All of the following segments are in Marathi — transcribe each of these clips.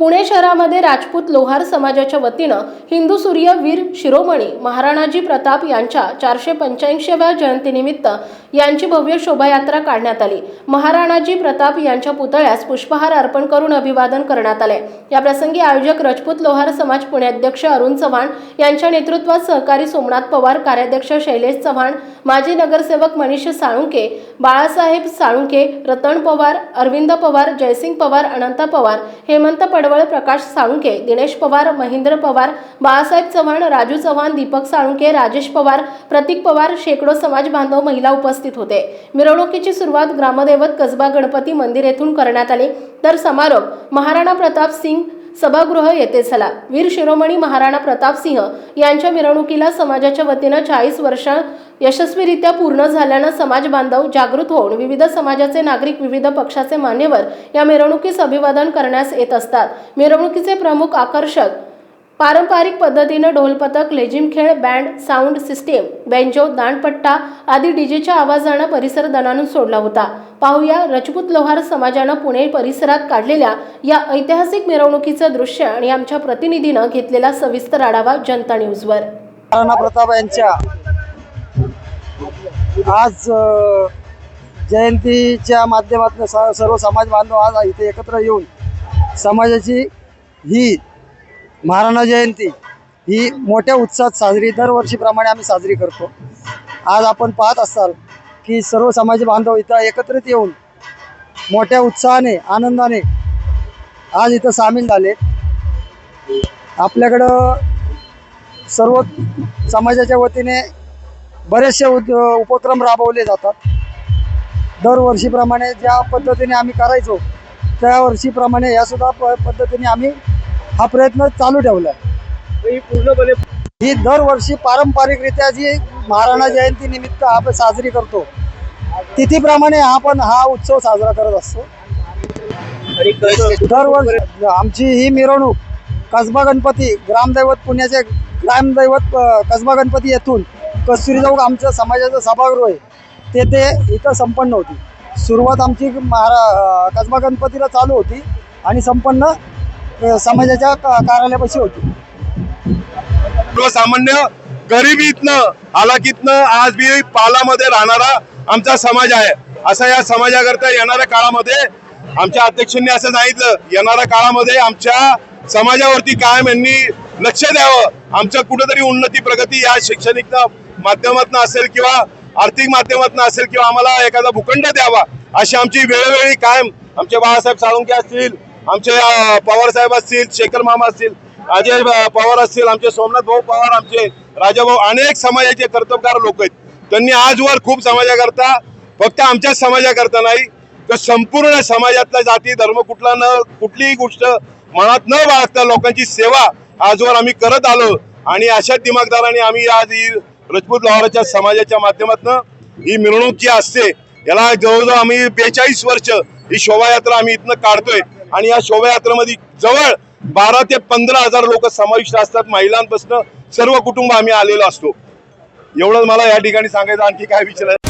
पुणे शहरामध्ये राजपूत लोहार समाजाच्या वतीनं हिंदू सूर्य वीर शिरोमणी महाराणाजी प्रताप यांच्या चारशे पंच्याऐंशीव्या जयंतीनिमित्त यांची भव्य शोभायात्रा काढण्यात आली. महाराणाजी प्रताप यांच्या पुतळ्यास पुष्पहार अर्पण करून अभिवादन करण्यात आले. या प्रसंगी आयोजक राजपूत लोहार समाज पुणे अध्यक्ष अरुण चव्हाण यांच्या नेतृत्वात सहकारी सोमनाथ पवार कार्याध्यक्ष शैलेश चव्हाण माजी नगरसेवक मनीष साळुंके बाळासाहेब साळुंके रतन पवार अरविंद पवार जयसिंग पवार अनंत पवार हेमंत पडवळ प्रकाश साळुंके दिनेश पवार महेंद्र पवार बाळासाहेब चव्हाण राजू चव्हाण दीपक साळुंके राजेश पवार प्रतीक पवार शेकडो समाज बांधव महिला उपस्थित होते. मिरवणुकीची सुरुवात ग्रामदैवत कसबा गणपती मंदिर येथून करण्यात आली. तर समारोप महाराणा प्रताप सिंग सभागृह येथे झाला. वीर शिरोमणी महाराणा प्रताप सिंह यांच्या मिरवणुकीला समाजाच्या वतीनं चाळीस वर्ष यशस्वीरित्या पूर्ण झाल्यानं समाज बांधव जागृत होऊन विविध समाजाचे नागरिक विविध पक्षाचे मान्यवर या मिरवणुकीस अभिवादन करण्यास येत असतात. मिरवणुकीचे प्रमुख आकर्षक पारंपरिक पद्धतीनं ढोलपथक लेझिम खेळ बँड साऊंड सिस्टीम बेंजो दांडपट्टा आदी डीजेच्या आवाजानं परिसर दणानून सोडला होता. पाहूया रजपूत लोहार समाजानं पुणे परिसरात काढलेल्या या ऐतिहासिक मिरवणुकीचं दृश्य आणि आमच्या प्रतिनिधीनं घेतलेला सविस्तर आढावा जनता न्यूजवर. प्रताप यांच्या आज जयंतीच्या माध्यमातून सर्व समाज बांधव आज इथे एकत्र येऊन समाजाची ही महाराणा जयंती ही मोठ्या उत्साहात साजरी दरवर्षीप्रमाणे आम्ही साजरी करतो. आज आपण पाहत असाल की सर्व समाज बांधव इथं एकत्रित येऊन मोठ्या उत्साहाने आनंदाने आज इथं सामील झाले. आपल्याकडं सर्व समाजाच्या वतीने बरेचसे उद उपक्रम राबवले जातात. दरवर्षीप्रमाणे ज्या पद्धतीने आम्ही करायचो त्या वर्षीप्रमाणे यासुद्धा प पद्धतीने आम्ही हा प्रयत्न चालू ठेवला ही पूर्णपणे ही दरवर्षी पारंपरिकरित्या जी महाराणा जयंती निमित्त आपण साजरी करतो तिथीप्रमाणे हा पण हा उत्सव साजरा करत असतो. आणि कसं दरवर्षी आमची ही मिरवणूक कसबा गणपती ग्रामदैवत पुण्याचे ग्रामदैवत अ, कसबा गणपती येथून कस्तुरी चौक आमचं समाजाचं सभागृह आहे. तेथे इथं संपन्न होती. सुरुवात आमची महारा अ, कसबा गणपतीला चालू होती आणि संपन्न समाजाच्या कार्यालयापाशी होती. सर्वसामान्य गरिबीतनं हालाकीतनं आज बी पालामध्ये राहणारा आमचा समाज आहे. असं या समाजाकरता येणाऱ्या काळामध्ये आमच्या अध्यक्षांनी असं सांगितलं येणाऱ्या काळामध्ये आमच्या समाजावरती कायम यांनी लक्ष द्यावं. आमच्या कुठेतरी उन्नती प्रगती या शैक्षणिक माध्यमातून असेल किंवा आर्थिक माध्यमातून असेल किंवा आम्हाला एखादा भूखंड द्यावा अशी आमची वेळोवेळी कायम आमचे बाळासाहेब साळुंके असतील आमचे पवारसाहेब पवार साहेब असतील शेखर मामा असतील अजय पवार असतील आमचे सोमनाथ भाऊ पवार आमचे राजाभाऊ अनेक समाजाचे कर्तबगार लोक आहेत. त्यांनी आजवर खूप समाजाकरता फक्त आमच्याच समाजाकरता नाही तर संपूर्ण समाजातला जाती धर्म कुठला न कुठलीही गोष्ट मनात न बाळगता लोकांची सेवा आजवर आम्ही करत आलो. आणि अशा दिमागदाराने आम्ही आज ही रजपूत लोहाराच्या समाजाच्या माध्यमातून ही मिरवणूक जी असते याला जवळजवळ आम्ही बेचाळीस वर्ष ही शोभायात्रा आम्ही इथनं काढतोय. आणि या शोभायात्रेमध्ये जवळ बारा ते पंधरा हजार लोक समाविष्ट असतात. महिलांपासून सर्व कुटुंब आम्ही आलेलो असतो. एवढंच मला या ठिकाणी सांगायचं आणखी काय विचारायचं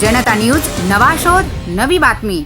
जनता न्यूज नवा शोध नवी बातमी.